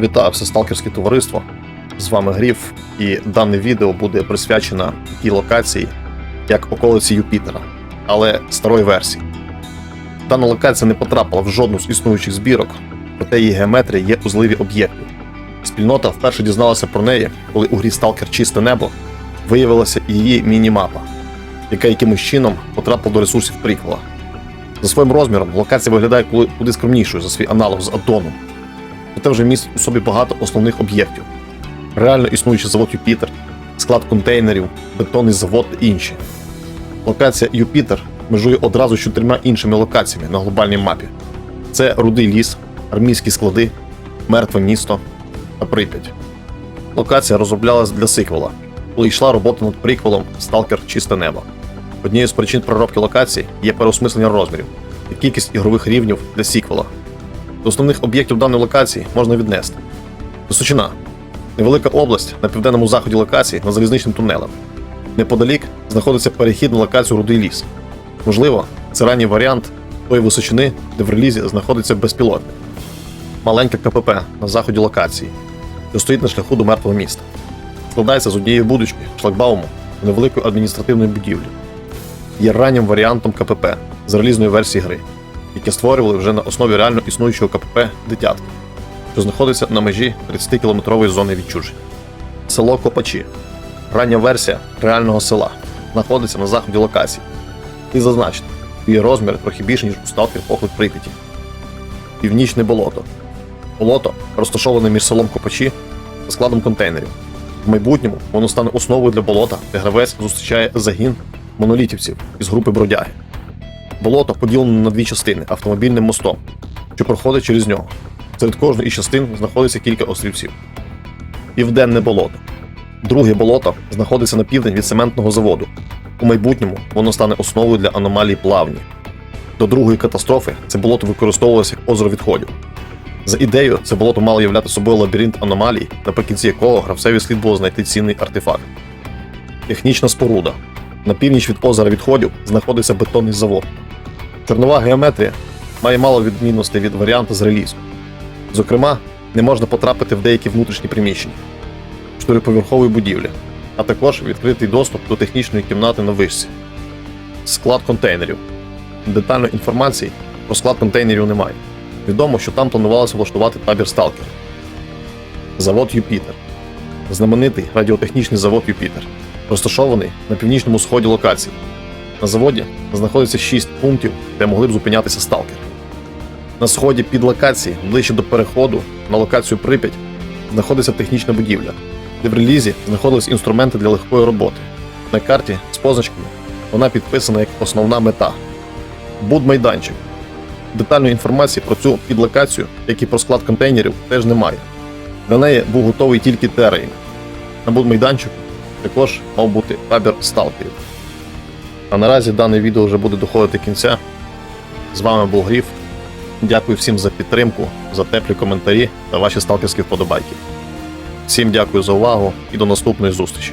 Вітаю все сталкерське товариство. З вами Гріф, і дане відео буде присвячено такій локації, як околиці Юпітера, але старої версії. Дана локація не потрапила в жодну з існуючих збірок, проте її геометрія є у зливі об'єктів. Спільнота вперше дізналася про неї, коли у грі Сталкер Чисте небо виявилася її міні-мапа, яка якимось чином потрапила до ресурсів приквела. За своїм розміром локація виглядає куди- скромнішою за свій аналог з Адоном, проте вже містить у собі багато основних об'єктів. Реально існуючий завод Юпітер, склад контейнерів, бетонний завод та інші. Локація Юпітер межує одразу з чотирма іншими локаціями на глобальній мапі: це Рудий ліс, армійські склади, мертве місто та Прип'ять. Локація розроблялась для сиквела, коли йшла робота над приквелом Сталкер Чисте небо. Однією з причин проробки локації є переосмислення розмірів і кількість ігрових рівнів для сіквела. До основних об'єктів даної локації можна віднести. Височина невелика область на південному заході локації над залізничним тунелем. Неподалік знаходиться перехід на локацію Рудий ліс. Можливо, це ранній варіант тої височини, де в релізі знаходиться безпілотник. Маленьке КПП на заході локації, що стоїть на шляху до мертвого міста. Складається з однієї будочки, шлагбауму невеликої адміністративної будівлі. Є раннім варіантом КПП з релізної версії гри, яке створювали вже на основі реально існуючого КПП Дитятки, що знаходиться на межі 30-кілометрової зони відчуження. Село Копачі. Рання версія реального села знаходиться на заході локації. І зазначено, її розмір трохи більше, ніж у сталкер поклик Прип'яті. Північне болото. Болото розташоване між селом Копачі та складом контейнерів. В майбутньому воно стане основою для болота, де гравець зустрічає загін монолітівців із групи бродяги. Болото поділено на дві частини автомобільним мостом, що проходить через нього. Серед кожної із частин знаходиться кілька острівців. Південне болото. Друге болото знаходиться на південь від цементного заводу. У майбутньому воно стане основою для аномалій плавні. До другої катастрофи це болото використовувалося як озеро відходів. За ідеєю, це болото мало являти собою лабіринт аномалій, наприкінці якого гравцеві слід було знайти цінний артефакт. Технічна споруда. На північ від озера відходів знаходиться бетонний завод. Чорнова геометрія має мало відмінностей від варіанту з релізу. Зокрема, не можна потрапити в деякі внутрішні приміщення чотириповерхової будівлі, а також відкритий доступ до технічної кімнати на вишці. Склад контейнерів. Детальної інформації про склад контейнерів немає. Відомо, що там планувалося влаштувати табір Сталкер. Завод Юпітер. Знаменитий радіотехнічний завод Юпітер, розташований на північному сході локації. На заводі знаходиться 6 пунктів, де могли б зупинятися сталкери. На сході під локації, ближче до переходу на локацію Прип'ять, знаходиться технічна будівля, де в релізі знаходились інструменти для легкої роботи. На карті з позначками вона підписана як основна мета. Будмайданчик. Детальної інформації про цю підлокацію, як і про склад контейнерів, теж немає. Для неї був готовий тільки терейн. На будмайданчику також мав бути табір сталкерів. А наразі дане відео вже буде доходити кінця. З вами був Гріф. Дякую всім за підтримку, за теплі коментарі та ваші сталкерські вподобайки. Всім дякую за увагу і до наступної зустрічі.